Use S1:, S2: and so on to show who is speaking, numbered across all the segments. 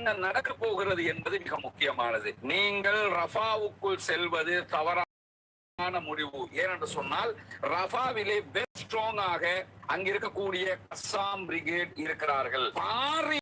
S1: என்ன நடக்க போகிறது என்பது மிக முக்கியமானது. நீங்கள் ரஃபாவுக்குள் செல்வது தவறான முடிவு. ஏனென்று சொன்னால் ரஃபாவிலே வெரி ஸ்ட்ராங்காக அங்க இருக்கக்கூடிய அசாம் பிரிகேட் இருக்கிறார்கள். பாரி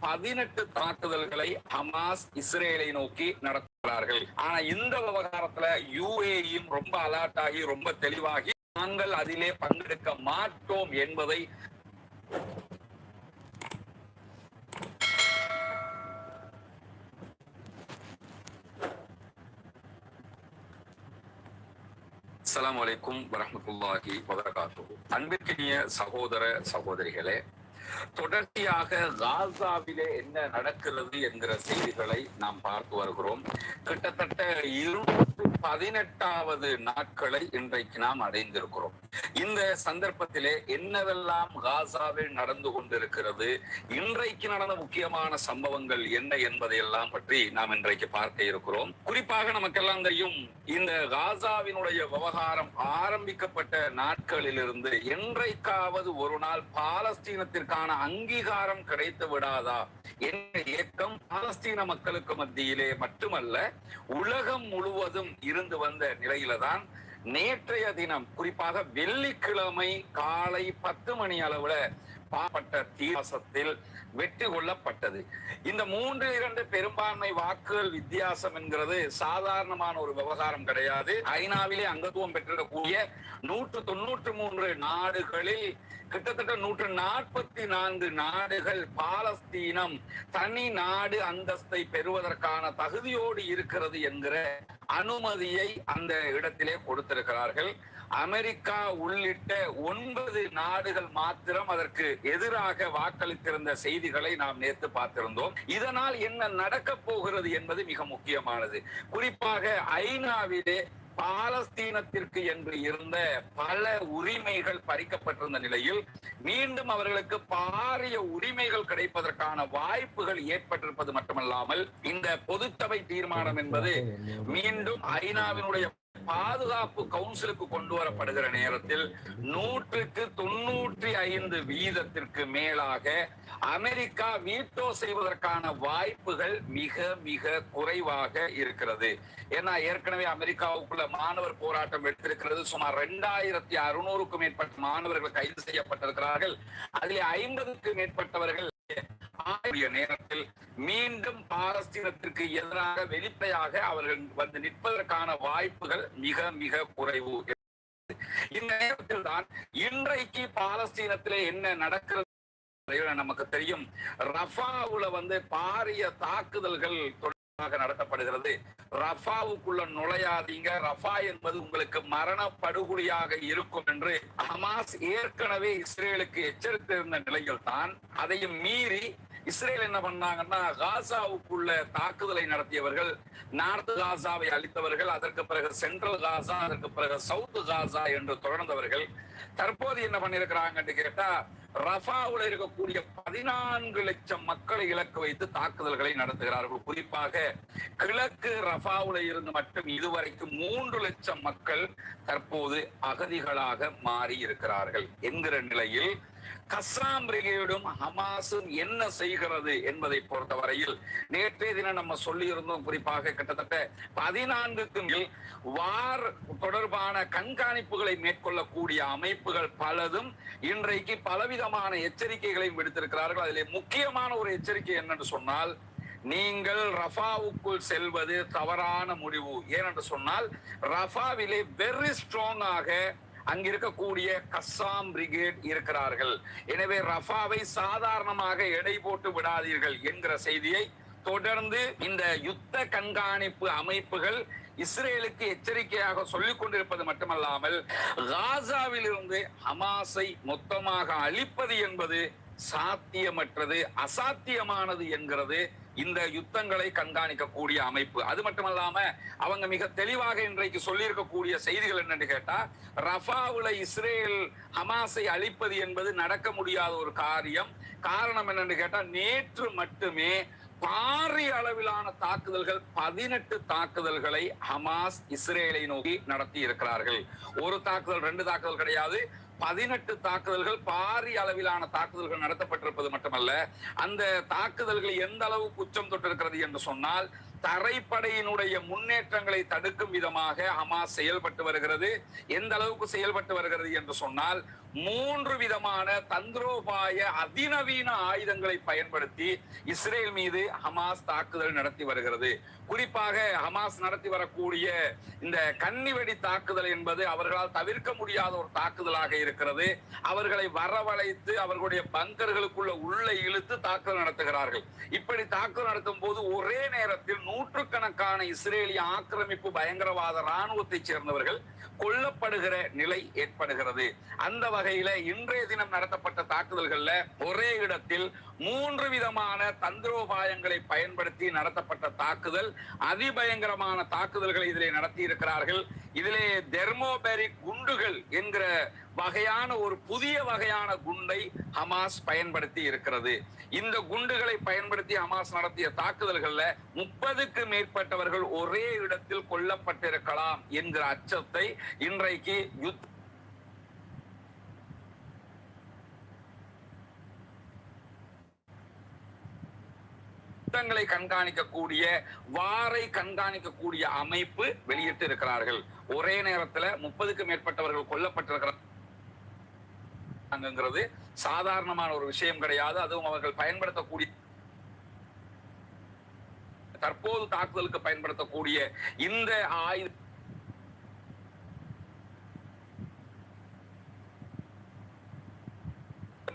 S1: பதினெட்டு தாக்குதல்களை ஹமாஸ் இஸ்ரேலை நோக்கி நடத்துகிறார்கள். ஆனா இந்த விவகாரத்துல யுஏயும் ரொம்ப அலர்ட் ஆகி ரொம்ப தெளிவாகி நாங்கள் அதிலே பங்கெடுக்க மாட்டோம் என்பதை அஸ்லாம் வலைக்கும் வரமத்துல்லாஹி வபரகாத்துஹு. அன்பிற்கினிய சகோதர சகோதரிகளே தொடர்ச்சியாக காசாவிலே என்ன நடக்கிறது என்கிற செய்திகளை நாம் பார்த்து வருகிறோம். கிட்டத்தட்ட இருநூற்று பதினெட்டாவது நாட்களை இன்றைக்கு நாம் அடைந்திருக்கிறோம். இந்த சந்தர்ப்பத்திலே என்னவெல்லாம் காசாவில் நடந்து கொண்டிருக்கிறது இன்றைக்கு நடந்த முக்கியமான சம்பவங்கள் என்ன என்பதையெல்லாம் பற்றி நாம் இன்றைக்கு பார்க்க இருக்கிறோம். குறிப்பாக நமக்கெல்லாம் தெரியும் இந்த காசாவினுடைய விவகாரம் ஆரம்பிக்கப்பட்ட நாட்களிலிருந்து என்றைக்காவது ஒரு நாள் பாலஸ்தீனத்திற்கான அங்கீகாரம் கிடைத்து விடாதா என்ற இயக்கம் பாலஸ்தீன மக்களுக்கு மத்தியிலே மட்டுமல்ல உலகம் முழுவதும் இருந்து வந்த நிலையில தான் நேற்றைய தினம் குறிப்பாக வெள்ளிக்கிழமை காலை பத்து மணி அளவுல பாப்பட்ட தீவாசத்தில் வெற்றி கொள்ளப்பட்டது. இந்த மூன்று இரண்டு பெரும்பான்மை வாக்குகள் வித்தியாசம் என்கிறது. சாதாரணமான ஒரு விவகாரம் கிடையாது. ஐநாவிலே அங்கத்துவம் பெற்றிடக்கூடிய நூற்று தொண்ணூற்று மூன்று நாடுகளில் கிட்டத்தட்ட நூற்று நாற்பத்தி நான்கு நாடுகள் பாலஸ்தீனம் தனி நாடு அந்தஸ்தை பெறுவதற்கான தகுதியோடு இருக்கிறது என்கிற அனுமதியை அந்த இடத்திலே கொடுத்திருக்கிறார்கள். அமெரிக்கா உள்ளிட்ட ஒன்பது நாடுகள் மாத்திரம் அதற்கு எதிராக வாக்களித்திருந்த செய்திகளை நாம் நேற்று பார்த்திருந்தோம். இதனால் என்ன நடக்க போகிறது என்பது மிக முக்கியமானது. குறிப்பாக ஐநாவிலே பாலஸ்தீனத்திற்கு என்று இருந்த பல உரிமைகள் பறிக்கப்பட்டிருந்த நிலையில் மீண்டும் அவர்களுக்கு பாரிய உரிமைகள் கிடைப்பதற்கான வாய்ப்புகள் ஏற்பட்டிருப்பது மட்டுமல்லாமல் இந்த பொதுத்தவை தீர்மானம் என்பது மீண்டும் ஐநாவினுடைய பாதுகாப்பு கவுன்சிலுக்கு கொண்டு வரப்படுகிற நேரத்தில் நூற்றுக்கு தொன்னூற்றி ஐந்து வீதத்திற்கு மேலாக அமெரிக்கா வீட்டோ செய்வதற்கான வாய்ப்புகள் மிக மிக குறைவாக இருக்கிறது. ஏன்னா ஏற்கனவே அமெரிக்காவுக்குள்ள மாணவர் போராட்டம் எடுத்திருக்கிறது. சுமார் இரண்டாயிரத்தி அறுநூறுக்கும் மேற்பட்ட மாணவர்கள் கைது செய்யப்பட்டிருக்கிறார்கள். அதில் ஐம்பதுக்கு மேற்பட்டவர்கள் நேரத்தில் மீண்டும் பாலஸ்தீனத்திற்கு எதிராக வெளிப்படையாக அவர்கள் வந்து நிற்பதற்கான வாய்ப்புகள் மிக மிக குறைவு. இந்த நேரத்தில் தான் இன்றைக்கு பாலஸ்தீனத்திலே என்ன நடக்கிறது நமக்கு தெரியும். ரஃபாவுல வந்து பாரிய தாக்குதல்கள் தொடர்பாக நடத்தப்படுகிறது. ரஃபாவுக்குள்ள நுழையாதீங்க. ரஃபா என்பது உங்களுக்கு மரண படுகொலியாக இருக்கும் என்று ஹமாஸ் ஏற்கனவே இஸ்ரேலுக்கு எச்சரித்திருந்த நிலையில் தான் அதையும் மீறி இஸ்ரேல் என்ன பண்ணாங்கன்னா காசாவுக்குள்ள தாக்குதலை நடத்தியவர்கள் நார்த் காசாவை அளித்தவர்கள் அதற்கு பிறகு சென்ட்ரல் காசா அதற்கு பிறகு சவுத் காசா என்று தொடர்ந்தவர்கள். தற்போது என்ன பண்ணிருக்கிறாங்கன்னு கேட்டா ரஃபாவுல இருக்கக்கூடிய பதினான்கு லட்சம் மக்களை இலக்கு வைத்து தாக்குதல்களை நடத்துகிறார்கள். குறிப்பாக கிழக்கு ரஃபாவுல இருந்து மட்டும் இதுவரைக்கும் மூன்று லட்சம் மக்கள் தற்போது அகதிகளாக மாறி இருக்கிறார்கள் என்கிற நிலையில் கஸ்ராம் பிரிகேடும் ஹமாஸும் என்ன செய்கிறது என்பதை பொறுத்தவரையில் நேற்றைய தினம் நம்ம சொல்லி இருந்தோம் குறிப்பாக கிட்டத்தட்ட பதினான்குக்கு மேல் வார் தொடர்பான கண்காணிப்புகளை மேற்கொள்ளக்கூடிய அமைப்புகள் பலதும் இன்றைக்கு பலவிதமான எச்சரிக்கைகளையும் விடுத்திருக்கிறார்கள். அதிலே முக்கியமான ஒரு எச்சரிக்கை என்னன்னு சொன்னால் நீங்கள் ரஃபாவுக்குள் செல்வது தவறான முடிவு. ஏனென்று சொன்னால் ரஃபாவிலே வெரி ஸ்ட்ராங்காக அங்கிருக்கக்கூடிய கஸ்ஸாம் பிரிகேட் இருக்கிறார்கள். எனவே ரஃபாவை சாதாரணமாக எடை போட்டு விடாதீர்கள் என்கிற செய்தியை தொடர்ந்து இந்த யுத்த கண்காணிப்பு அமைப்புகள் இஸ்ரேலுக்கு எச்சரிக்கையாக சொல்லிக் கொண்டிருப்பது மட்டுமல்லாமல் காசாவில் இருந்து ஹமாஸை மொத்தமாக அழிப்பது என்பது சாத்தியமற்றது அசாத்தியமானது என்கிறது இந்த யுத்தங்களை கண்காணிக்கக்கூடிய அமைப்பு. அது மட்டுமல்லாம அவங்க மிக தெளிவாக இன்றைக்கு சொல்லியிருக்கக்கூடிய செய்திகள் என்னன்னு கேட்டா ரஃபாவுல இஸ்ரேல் ஹமாஸை அழிப்பது என்பது நடக்க முடியாத ஒரு காரியம். காரணம் என்னன்னு கேட்டா நேற்று மட்டுமே பாரிய அளவிலான தாக்குதல்கள் பதினெட்டு தாக்குதல்களை ஹமாஸ் இஸ்ரேலை நோக்கி நடத்தி இருக்கிறார்கள் ஒரு தாக்குதல் ரெண்டு தாக்குதல் கிடையாது. பதினெட்டு தாக்குதல்கள் பாரிய அளவிலான தாக்குதல்கள் நடத்தப்பட்டிருப்பது மட்டுமல்ல அந்த தாக்குதல்கள் எந்த அளவுக்கு உச்சம் தொட்டிருக்கிறது என்று சொன்னால் தரைப்படையினுடைய முன்னேற்றங்களை தடுக்கும் விதமாக ஹமாஸ் செயல்பட்டு வருகிறது. எந்த அளவுக்கு செயல்பட்டு வருகிறது என்று சொன்னால் மூன்று விதமான தந்திரோபாய அதிநவீன ஆயுதங்களை பயன்படுத்தி இஸ்ரேல் மீது ஹமாஸ் தாக்குதல் நடத்தி வருகிறது. குறிப்பாக ஹமாஸ் நடத்தி வரக்கூடிய இந்த கன்னிவெடி தாக்குதல் என்பது அவர்களால் தவிர்க்க முடியாத ஒரு தாக்குதலாக இருக்கிறது. அவர்களை வரவழைத்து அவர்களுடைய பங்கர்களுக்குள்ள உள்ளே இழுத்து தாக்குதல் நடத்துகிறார்கள். இப்படி தாக்குதல் நடத்தும் போது ஒரே நேரத்தில் நூற்றுக்கணக்கான இஸ்ரேலிய ஆக்கிரமிப்பு பயங்கரவாத ராணுவத்தைச் சேர்ந்தவர்கள் கொல்லப்படுகிற நிலை ஏற்படுகிறது. அந்த வகையில இன்றைய தினம் நடத்தப்பட்ட தாக்குதல்கள்ல ஒரே இடத்தில் மூன்று விதமான தந்திரோபாயங்களை பயன்படுத்தி நடத்தப்பட்ட தாக்குதல் அதிபயங்கரமான தாக்குதல்களை இதிலே நடத்தி இருக்கிறார்கள் இதிலே தெர்மோபெரிக் குண்டுகள் என்கிற வகையான ஒரு புதிய வகையான குண்டை ஹமாஸ் பயன்படுத்தி இருக்கிறது. இந்த குண்டுகளை பயன்படுத்தி ஹமாஸ் நடத்திய தாக்குதல்கள்ல முப்பதுக்கு மேற்பட்டவர்கள் ஒரே இடத்தில் கொல்லப்பட்டிருக்கலாம் என்கிற அச்சத்தை இன்றைக்கு யுத்த யுத்தங்களை கண்காணிக்கக்கூடிய வாரை கண்காணிக்கக்கூடிய அமைப்பு வெளியிட்டு இருக்கிறார்கள். ஒரே நேரத்துல முப்பதுக்கு மேற்பட்டவர்கள் கொல்லப்பட்டிருக்கிறாங்கிறது சாதாரணமான ஒரு விஷயம் கிடையாது. அதுவும் அவர்கள் பயன்படுத்தக்கூடிய தற்போது தாக்குதலுக்கு பயன்படுத்தக்கூடிய இந்த ஆயுத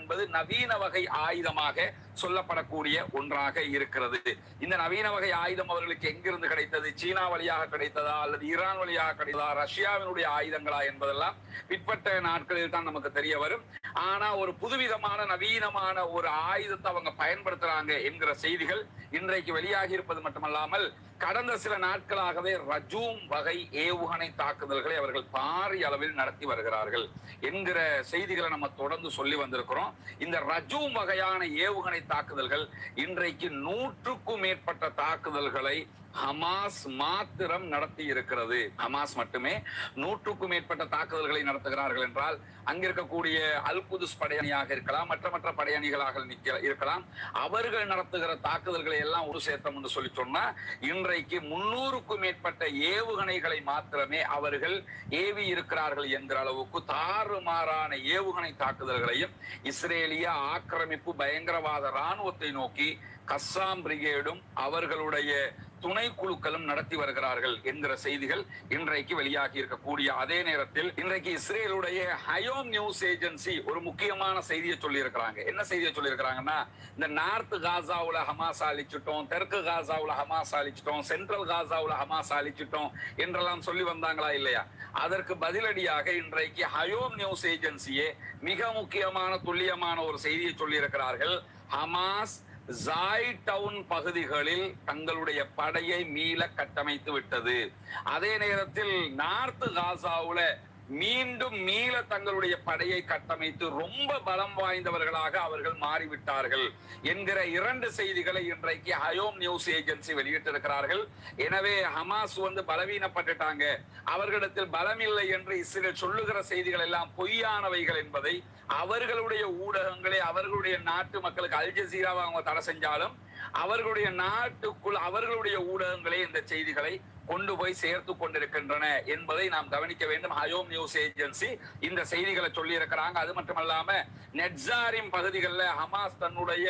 S1: என்பது நவீன வகை ஆயுதமாக சொல்லப்படக்கூடிய ஒன்றாக இருக்கிறது. இந்த நவீன வகை ஆயுதம் அவர்களுக்கு எங்கிருந்து கிடைத்தது? சீனா வழியாக கிடைத்ததா? அல்லது ஈரான் வழியாக கிடைத்ததா? ரஷ்யாவினுடைய ஆயுதங்களா என்பதெல்லாம் பிற்பட்ட நாட்களில் தான் நமக்கு தெரிய வரும். ஆனா ஒரு புதுவிதமான நவீனமான ஒரு ஆயுதத்தை அவங்க பயன்படுத்துறாங்க என்கிற செய்திகள் இன்றைக்கு வெளியாகி இருப்பது மட்டுமல்லாமல் கடந்த சில நாட்களாகவே ரஜூம் வகை ஏவுகணை தாக்குதல்களை அவர்கள் பாரிய அளவில் நடத்தி வருகிறார்கள் என்கிற செய்திகளை நம்ம தொடர்ந்து சொல்லி வந்திருக்கிறோம். இந்த ரஜூம் வகையான ஏவுகணை தாக்குதல்கள் இன்றைக்கு நூற்றுக்கும் மேற்பட்ட தாக்குதல்களை ஹமாஸ் மாத்திரம் நடத்தி இருக்கிறது. ஹமாஸ் மட்டுமே நூற்றுக்கும் மேற்பட்ட தாக்குதல்களை நடத்துகிறார்கள் என்றால் அங்கிருக்கக்கூடிய அல் குதுஸ் படையணியாக இருக்கலாம் மற்ற மற்ற படையணிகளாக இருக்கலாம். அவர்கள் நடத்துகிற தாக்குதல்களை எல்லாம் ஒரு சேர்த்தம் என்று சொல்லி சொன்னா இன்றைக்கு முன்னூறுக்கும் மேற்பட்ட ஏவுகணைகளை மாத்திரமே அவர்கள் ஏவி இருக்கிறார்கள் என்கிற அளவுக்கு தாறுமாறான ஏவுகணை தாக்குதல்களையும் இஸ்ரேலிய ஆக்கிரமிப்பு பயங்கரவாத ராணுவத்தை நோக்கி கஸ்ஸாம் பிரிகேடும் அவர்களுடைய துணை குழுக்களும் நடத்தி வருகிறார்கள் என்கிற செய்திகள் இன்றைக்கு வெளியாகி இருக்கக்கூடிய அதே நேரத்தில் இன்றைக்கு இஸ்ரேலுடைய ஹயோம் நியூஸ் ஏஜென்சி ஒரு முக்கியமான செய்தியை சொல்லி இருக்கிறாங்க என்ன செய்தியை சொல்லி இருக்கிறாங்கன்னா இந்த நார்த் காசாவுல ஹமாஸ் அழிச்சிட்டோம் தெற்கு காசாவுல ஹமாஸ் அழிச்சிட்டோம் சென்ட்ரல் காசாவுல ஹமாஸ் அழிச்சிட்டோம் என்றெல்லாம் சொல்லி வந்தாங்களா இல்லையா? அதற்கு பதிலடியாக இன்றைக்கு ஹயோம் நியூஸ் ஏஜென்சியே மிக முக்கியமான துல்லியமான ஒரு செய்தியை சொல்லி இருக்கிறார்கள் ஹமாஸ் ஜாய் டவுன் பகுதிகளில் தங்களுடைய படையை மீள கட்டமைத்து விட்டது. அதே நேரத்தில் நார்த் காசாவுல மீண்டும் மீள தங்களுடைய படையை கட்டமைத்து ரொம்ப பலம் வாய்ந்தவர்களாக அவர்கள் மாறிவிட்டார்கள் என்கிற இரண்டு செய்திகளை இன்றைக்கு ஹயோம் நியூஸ் ஏஜென்சி வெளியிட்டிருக்கிறார்கள். எனவே ஹமாஸ் வந்து பலவீனப்பட்டுட்டாங்க. அவர்களிடத்தில் பலம் இல்லை என்று இஸ்ரேல் சொல்லுகிற செய்திகள் எல்லாம் பொய்யானவைகள் என்பதை அவர்களுடைய ஊடகங்களே அவர்களுடைய நாட்டு மக்களுக்கு அல் ஜசீராவை அவங்க தடை செஞ்சாலும் அவர்களுடைய நாட்டுக்குள் அவர்களுடைய ஊடகங்களே இந்த செய்திகளை கொண்டு போய் சேர்த்து கொண்டிருக்கின்றன என்பதை நாம் கவனிக்க வேண்டும். ஹயோம் நியூஸ் ஏஜென்சி இந்த செய்திகளை சொல்லி இருக்கிறாங்க அது மட்டுமல்லாம நெட்ஸாரிம் பகுதிகளில் ஹமாஸ் தன்னுடைய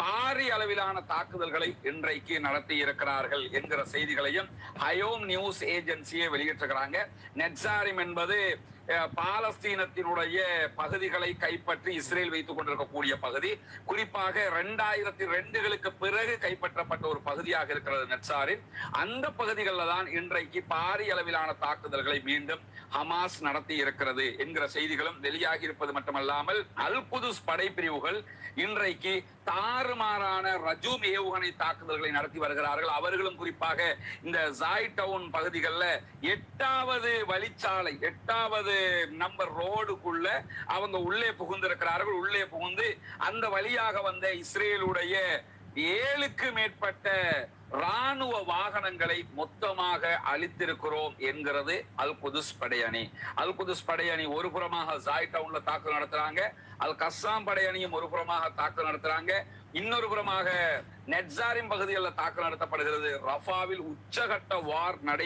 S1: பாரிய அளவிலான தாக்குதல்களை இன்றைக்கு நடத்தி இருக்கிறார்கள் என்கிற செய்திகளையும் ஹயோம் நியூஸ் ஏஜென்சியை வெளியிட்டிருக்கிறாங்க. நெட்சாரிம் என்பது பாலஸ்தீனத்தினுடைய பகுதிகளை கைப்பற்றி இஸ்ரேல் வைத்துக் கொண்டிருக்கக்கூடிய பகுதி. குறிப்பாக இரண்டாயிரத்தி ரெண்டுகளுக்கு பிறகு கைப்பற்றப்பட்ட ஒரு பகுதியாக இருக்கிறது நெட்சாரின் அந்த பகுதிகளில் தான் இன்றைக்கு பாரிய அளவிலான தாக்குதல்களை மீண்டும் ஹமாஸ் நடத்தி இருக்கிறது என்கிற செய்திகளும் வெளியாகி இருப்பது மட்டுமல்லாமல் அல் குதுஸ் படைப்பிரிவுகள் இன்றைக்கு தார் தாறுமாறான ரஜூம் ஏவுகணை தாக்குதல்களை நடத்தி வருகிறார்கள். அவர்களும் குறிப்பாக இந்த ஜாய் டவுன் பகுதிகளில் எட்டாவது வழிச்சாலை எட்டாவது நம்பர் ரோடுக்குள்ள அவங்க உள்ளே புகுந்திருக்கிறார்கள். உள்ளே புகுந்து அந்த வழியாக வந்த இஸ்ரேலுடைய ஏழுக்கு மேற்பட்ட ராணுவ வாகனங்களை மொத்தமாக அழித்திருக்கிறோம் என்கிறது அல் குதுஸ் படையணி அல் குதுஸ் படையணி ஒரு புறமாக ஜாய் டவுன்ல தாக்குதல் நடத்துறாங்க. அல் கஸ்ஸாம் படையணியும் ஒரு புறமாக தாக்குதல் நடத்துறாங்க. இன்னொரு புறமாக நெட்சாரிம் பகுதிகளில் தாக்குதல் நடத்தப்படுகிறது. ரஃபாவில் உச்சகட்ட வார் நடை